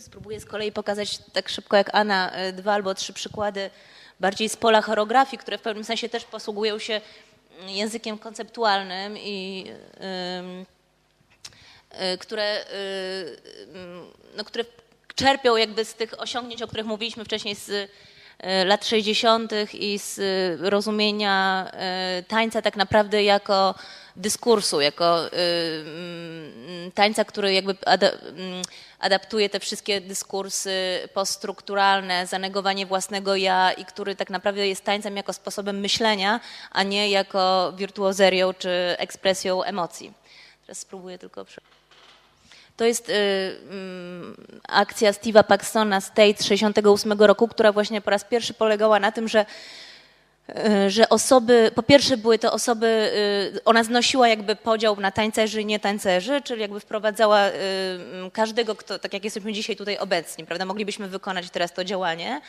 spróbuję z kolei pokazać tak szybko jak Anna dwa albo trzy przykłady bardziej z pola choreografii, które w pewnym sensie też posługują się językiem konceptualnym i które, no, które czerpią jakby z tych osiągnięć, o których mówiliśmy wcześniej z E, lat 60. i z e, rozumienia e, tańca tak naprawdę jako dyskursu, jako mm, tańca, który jakby mm, adaptuje te wszystkie dyskursy poststrukturalne, zanegowanie własnego ja i który tak naprawdę jest tańcem jako sposobem myślenia, a nie jako wirtuozerią czy ekspresją emocji. Teraz spróbuję tylko... To jest y, y, akcja Steve'a Paxtona State z 68 roku, która właśnie po raz pierwszy polegała na tym, że y, że osoby, po pierwsze były to osoby, y, ona znosiła jakby podział na tańcerzy i nie tańcerzy, czyli jakby wprowadzała y, każdego, kto, tak jak jesteśmy dzisiaj tutaj obecni, prawda, moglibyśmy wykonać teraz to działanie.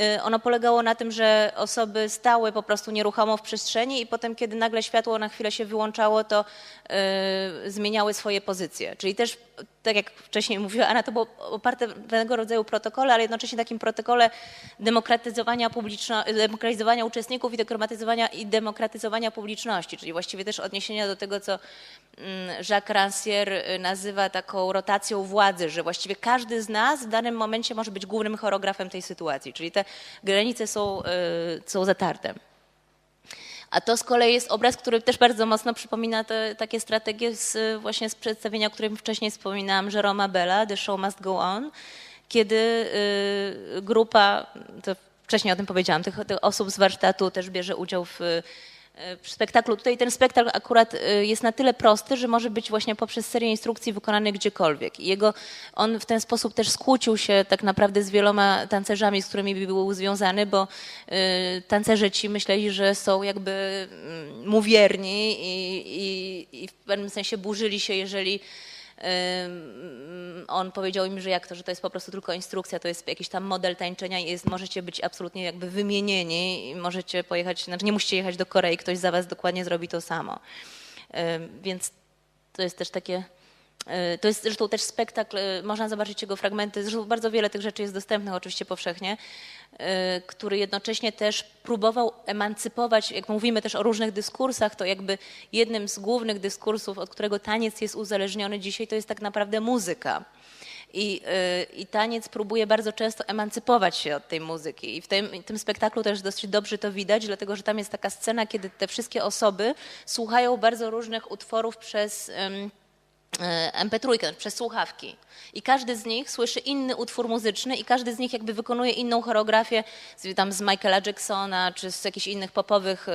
Y, ono polegało na tym, że osoby stały po prostu nieruchomo w przestrzeni i potem, kiedy nagle światło na chwilę się wyłączało, to y, zmieniały swoje pozycje. Czyli też tak jak wcześniej mówiła Anna, to było oparte pewnego rodzaju protokole, ale jednocześnie takim protokole demokratyzowania, publiczno, demokratyzowania uczestników i demokratyzowania, i demokratyzowania publiczności, czyli właściwie też odniesienia do tego, co mm, Jacques Rancière nazywa taką rotacją władzy, że właściwie każdy z nas w danym momencie może być głównym choreografem tej sytuacji, czyli te granice są, y, są zatarte. A to z kolei jest obraz, który też bardzo mocno przypomina te takie strategie z, właśnie z przedstawienia, o którym wcześniej wspominałam, Jeroma Bella, The Show Must Go On, kiedy y, grupa, to wcześniej o tym powiedziałam, tych, tych osób z warsztatu też bierze udział w w spektaklu. Tutaj ten spektakl akurat y, jest na tyle prosty, że może być właśnie poprzez serię instrukcji wykonany gdziekolwiek. I jego, on w ten sposób też skłócił się tak naprawdę z wieloma tancerzami, z którymi był związany, bo y, tancerze ci myśleli, że są jakby mm, mu wierni i, i, i w pewnym sensie burzyli się, jeżeli on powiedział im, że jak to, że to jest po prostu tylko instrukcja, to jest jakiś tam model tańczenia i jest, możecie być absolutnie jakby wymienieni i możecie pojechać, znaczy nie musicie jechać do Korei, ktoś za was dokładnie zrobi to samo. Więc to jest też takie to jest zresztą też spektakl, e, można zobaczyć jego fragmenty, zresztą bardzo wiele tych rzeczy jest dostępnych oczywiście powszechnie, e, który jednocześnie też próbował emancypować, jak mówimy też o różnych dyskursach, to jakby jednym z głównych dyskursów, od którego taniec jest uzależniony dzisiaj, to jest tak naprawdę muzyka. I, I, taniec próbuje bardzo często emancypować się od tej muzyki. I w tym, tym, spektaklu też dosyć dobrze to widać, dlatego że tam jest taka scena, kiedy te wszystkie osoby słuchają bardzo różnych utworów przez. Um, E, MP3 przez słuchawki. I każdy z nich słyszy inny utwór muzyczny i każdy z nich jakby wykonuje inną choreografię z, tam z Michaela Jacksona czy z jakichś innych popowych y,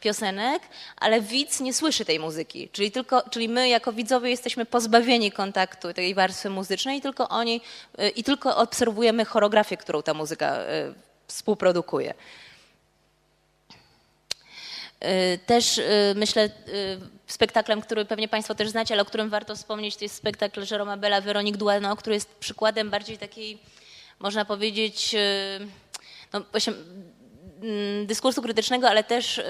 piosenek, ale widz nie słyszy tej muzyki. Czyli, tylko, czyli my jako widzowie jesteśmy pozbawieni kontaktu tej warstwy muzycznej i tylko oni y, i tylko obserwujemy choreografię, którą ta muzyka współprodukuje. Y, też y, myślę, y, spektaklem, który pewnie Państwo też znacie, ale o którym warto wspomnieć, to jest spektakl Jeroma Bella, Veronique Duano, który jest przykładem bardziej takiej, można powiedzieć, no właśnie Mm, dyskursu krytycznego, ale też,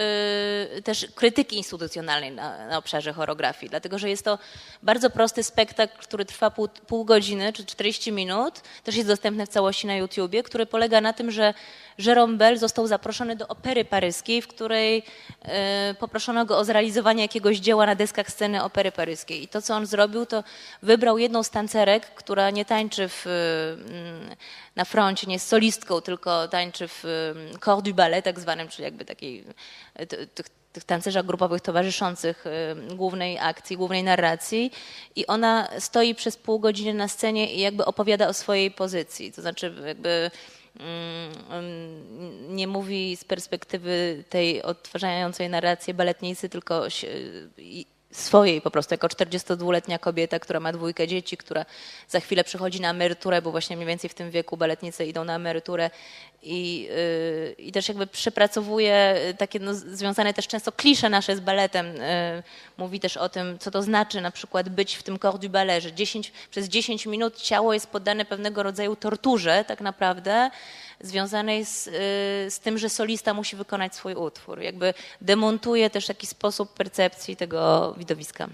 też krytyki instytucjonalnej na, na, obszarze choreografii, dlatego że jest to bardzo prosty spektakl, który trwa pół, pół, godziny czy 40 minut, też jest dostępny w całości na YouTubie, który polega na tym, że Jérôme Bell został zaproszony do opery paryskiej, w której y, poproszono go o zrealizowanie jakiegoś dzieła na deskach sceny opery paryskiej. I to, co on zrobił, to wybrał jedną z tancerek, która nie tańczy w, y, na froncie, nie jest solistką, tylko tańczy w corps du ballet tak zwanym, czyli jakby takiej tych, tych tancerzach grupowych towarzyszących głównej akcji, głównej narracji i ona stoi przez pół godziny na scenie i jakby opowiada o swojej pozycji, to znaczy jakby mm, nie mówi z perspektywy tej odtwarzającej narrację baletnicy, tylko swojej po prostu, jako 42-letnia kobieta, która ma dwójkę dzieci, która za chwilę przychodzi na emeryturę, bo właśnie mniej więcej w tym wieku baletnice idą na emeryturę i, yy, i też jakby przepracowuje takie no, związane też często klisze nasze z baletem. Yy, mówi też o tym, co to znaczy na przykład być w tym corps du ballet, że 10, przez 10 minut ciało jest poddane pewnego rodzaju torturze tak naprawdę, związanej z, y, z tym, że solista musi wykonać swój utwór. Jakby demontuje też taki sposób percepcji tego widowiska.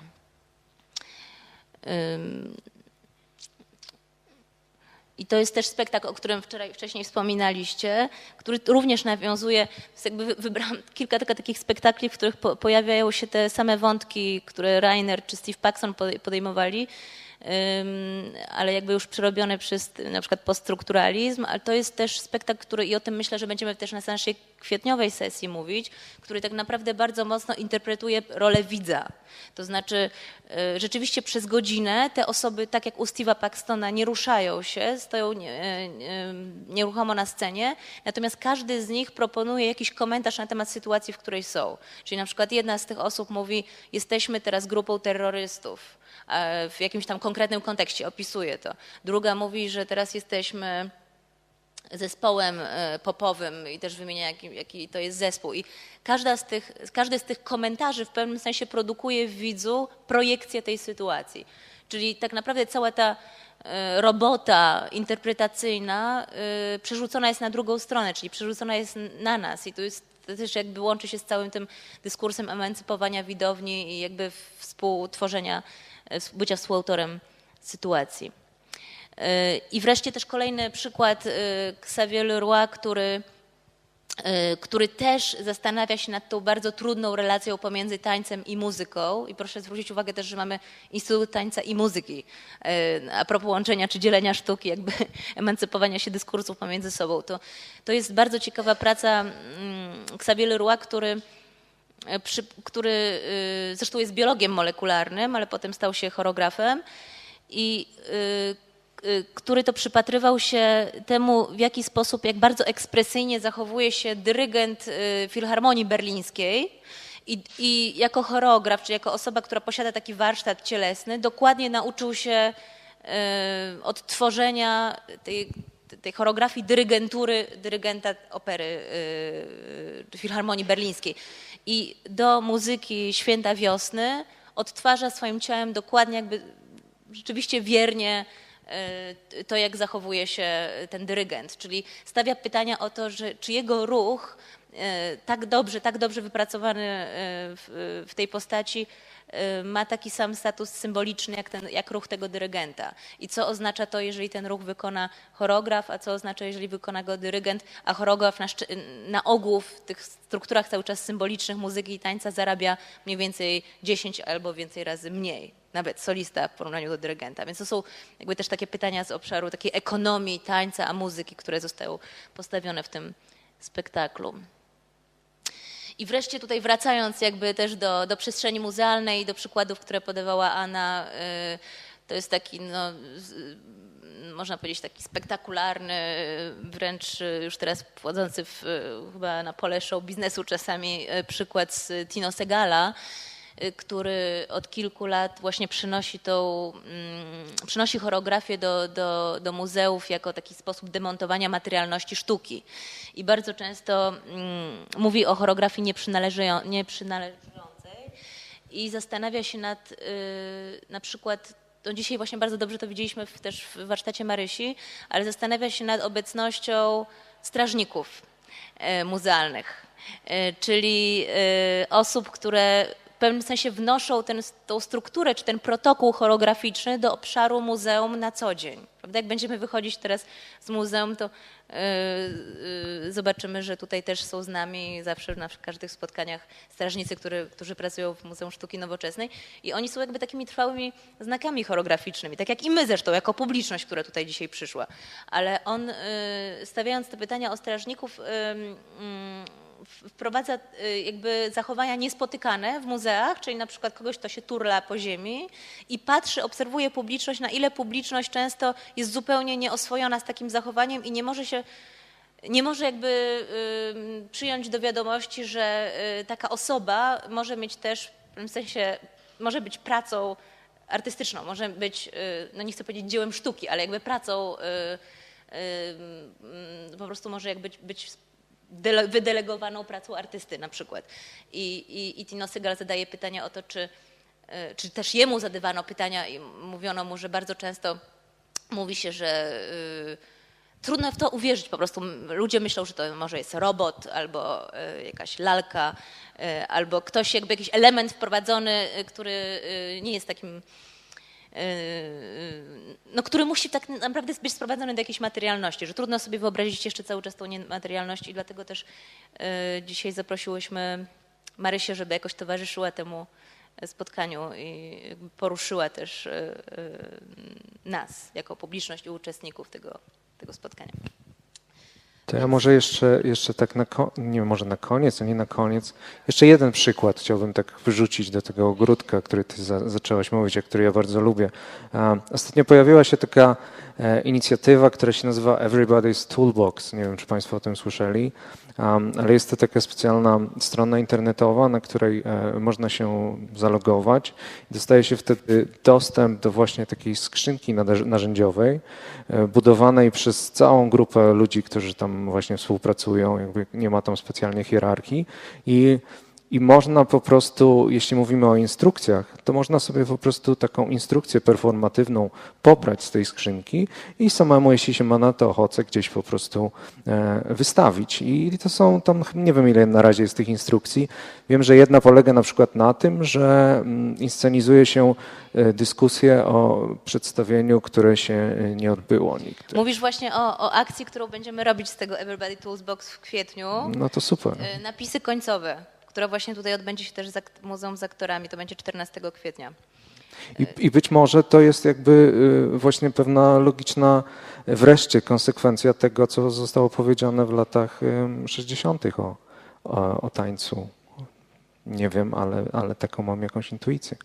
i to jest też spektakl, o którym wczoraj, wcześniej wspominaliście, który również nawiązuje, jakby wybrałam kilka takich spektakli, w których po, pojawiają się te same wątki, które Rainer czy Steve Paxson podejmowali, ale jakby już przerobione przez na przykład poststrukturalizm, ale to jest też spektakl, który i o tym myślę, że będziemy też na naszej kwietniowej sesji mówić, który tak naprawdę bardzo mocno interpretuje rolę widza. To znaczy e, rzeczywiście przez godzinę te osoby, tak jak u Steve'a Paxtona, nie ruszają się, stoją e, nieruchomo na scenie, natomiast każdy z nich proponuje jakiś komentarz na temat sytuacji, w której są. Czyli na przykład jedna z tych osób mówi, jesteśmy teraz grupą terrorystów w jakimś tam konkretnym kontekście, opisuje to. Druga mówi, że teraz jesteśmy zespołem e, popowym i też wymienia, jaki, jaki, to jest zespół. I każda z tych, każdy z tych komentarzy w pewnym sensie produkuje w widzu projekcję tej sytuacji. Czyli tak naprawdę cała ta e, robota interpretacyjna e, przerzucona jest na drugą stronę, czyli przerzucona jest na nas. I to jest to też jakby łączy się z całym tym dyskursem emancypowania widowni i jakby współtworzenia E, bycia współautorem sytuacji. E, I wreszcie też kolejny przykład e, Xavier Leroy, który, który też zastanawia się nad tą bardzo trudną relacją pomiędzy tańcem i muzyką. I proszę zwrócić uwagę też, że mamy Instytut Tańca i Muzyki. A propos łączenia czy dzielenia sztuki, jakby emancypowania się dyskursów pomiędzy sobą. To, to jest bardzo ciekawa praca mm, Xavier Leroy, który E, przy, który y, zresztą jest biologiem molekularnym, ale potem stał się choreografem i y, y, który to przypatrywał się temu, w jaki sposób, jak bardzo ekspresyjnie zachowuje się dyrygent Filharmonii Berlińskiej. I, I, jako choreograf, czy jako osoba, która posiada taki warsztat cielesny, dokładnie nauczył się odtworzenia tej, tej choreografii dyrygentury dyrygenta opery Filharmonii Berlińskiej. I do muzyki Święta Wiosny odtwarza swoim ciałem dokładnie jakby rzeczywiście wiernie e, to, jak zachowuje się ten dyrygent, czyli stawia pytania o to, że, czy jego ruch e, tak dobrze, tak dobrze wypracowany e, w, tej postaci ma taki sam status symboliczny jak, ten, jak ruch tego dyrygenta. I co oznacza to, jeżeli ten ruch wykona choreograf, a co oznacza, jeżeli wykona go dyrygent, a choreograf na, na ogół w tych strukturach cały czas symbolicznych muzyki i tańca zarabia mniej więcej 10 albo więcej razy mniej nawet solista w porównaniu do dyrygenta. Więc to są jakby też takie pytania z obszaru takiej ekonomii tańca, a muzyki, które zostają postawione w tym spektaklu. I wreszcie tutaj wracając jakby też do, do przestrzeni muzealnej do przykładów, które podawała Anna, y, to jest taki, no, można powiedzieć, taki spektakularny, wręcz już teraz wchodzący w, chyba na pole show biznesu czasami y, przykład z Tino Segala, który od kilku lat właśnie przynosi tą, mm, przynosi choreografię do, do, do muzeów jako taki sposób demontowania materialności sztuki. I bardzo często mm, mówi o choreografii nieprzynależącej i zastanawia się nad y, na przykład to dzisiaj właśnie bardzo dobrze to widzieliśmy w, też w warsztacie Marysi, ale zastanawia się nad obecnością strażników y, muzealnych, czyli osób, które pewnym sensie wnoszą tą strukturę czy ten protokół choreograficzny do obszaru muzeum na co dzień. Prawda? Jak będziemy wychodzić teraz z muzeum, to yy, yy, zobaczymy, że tutaj też są z nami zawsze na każdych spotkaniach strażnicy, który, którzy pracują w Muzeum Sztuki Nowoczesnej i oni są jakby takimi trwałymi znakami choreograficznymi, tak jak i my zresztą, jako publiczność, która tutaj dzisiaj przyszła. Ale on, yy, stawiając te pytania o strażników, mm, wprowadza y, jakby zachowania niespotykane w muzeach, czyli na przykład kogoś, kto się turla po ziemi i patrzy, obserwuje publiczność, na ile publiczność często jest zupełnie nieoswojona z takim zachowaniem i nie może się nie może jakby y, przyjąć do wiadomości, że y, taka osoba może mieć też w pewnym sensie, może być pracą artystyczną, może być, no nie chcę powiedzieć dziełem sztuki, ale jakby pracą po prostu może jakby być, być wydelegowaną pracą artysty na przykład. I, i, i Tino Segal zadaje pytania o to, czy, e, czy też jemu zadawano pytania i mówiono mu, że bardzo często mówi się, że y, trudno w to uwierzyć po prostu. Ludzie myślą, że to może jest robot albo y, jakaś lalka, y, albo ktoś, jakby jakiś element wprowadzony, który nie jest takim no, który musi tak naprawdę być sprowadzony do jakiejś materialności, że trudno sobie wyobrazić jeszcze cały czas tą niematerialność i dlatego też y, dzisiaj zaprosiłyśmy Marysię, żeby jakoś towarzyszyła temu spotkaniu i poruszyła też y, nas jako publiczność i uczestników tego, tego spotkania. To ja może jeszcze, jeszcze tak na, nie może na koniec, a nie na koniec. Jeszcze jeden przykład chciałbym tak wyrzucić do tego ogródka, który ty za, zaczęłaś mówić, a który ja bardzo lubię. Um, ostatnio pojawiła się taka e, inicjatywa, która się nazywa Everybody's Toolbox. Nie wiem, czy Państwo o tym słyszeli, ale jest to taka specjalna strona internetowa, na której e, można się zalogować. Dostaje się wtedy dostęp do właśnie takiej skrzynki narzędziowej, e, budowanej przez całą grupę ludzi, którzy tam właśnie współpracują, jakby nie ma tam specjalnie hierarchii i i można po prostu, jeśli mówimy o instrukcjach, to można sobie po prostu taką instrukcję performatywną pobrać z tej skrzynki i samemu, jeśli się ma na to ochotę, gdzieś po prostu e, wystawić. I to są tam, nie wiem ile na razie jest tych instrukcji. Wiem, że jedna polega na przykład na tym, że mm, inscenizuje się e, dyskusję o przedstawieniu, które się e, nie odbyło nigdy. Mówisz właśnie o, o akcji, którą będziemy robić z tego Everybody Tools Box w kwietniu. No to super. Napisy końcowe, która właśnie tutaj odbędzie się też z Muzeum z Aktorami. To będzie 14 kwietnia. I, I być może to jest jakby y, właśnie pewna logiczna wreszcie konsekwencja tego, co zostało powiedziane w latach ym, 60. O, o, o tańcu. Nie wiem, ale, ale taką mam jakąś intuicję.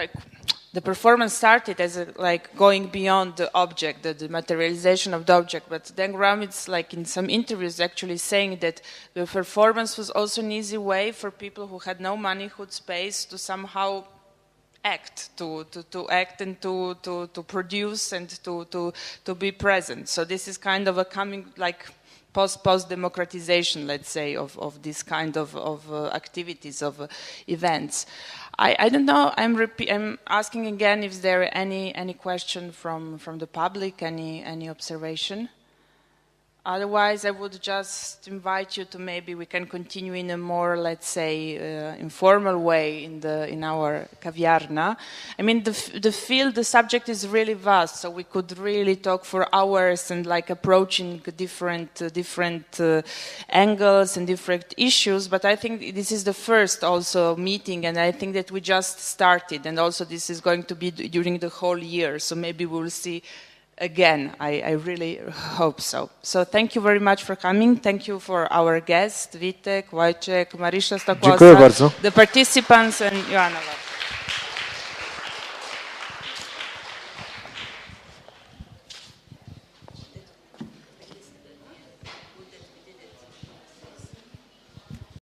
like the performance started as a, like going beyond the object, the, the materialization of the object. But then Graham, it's like in some interviews, actually saying that the performance was also an easy way for people who had no money, who had space, to somehow act, to, to, to act and to, to, to produce and to, to, to be present. So this is kind of a coming like post post democratization, let's say, of, of this kind of, of uh, activities, of uh, events. I, I don't know. I'm, I'm asking again if there are any any question from, from the public, any any observation. Otherwise, I would just invite you to maybe we can continue in a more, let's say, uh, informal way in the in our caviarna. I mean, the the field, the subject is really vast, so we could really talk for hours and like approaching different uh, different uh, angles and different issues. But I think this is the first also meeting, and I think that we just started, and also this is going to be during the whole year. So maybe we'll see again. I, I really hope so. So thank you very much for coming. Thank you for our guests, Witek, Wojciech, Marisha Dziękuję the participants, and Joanna.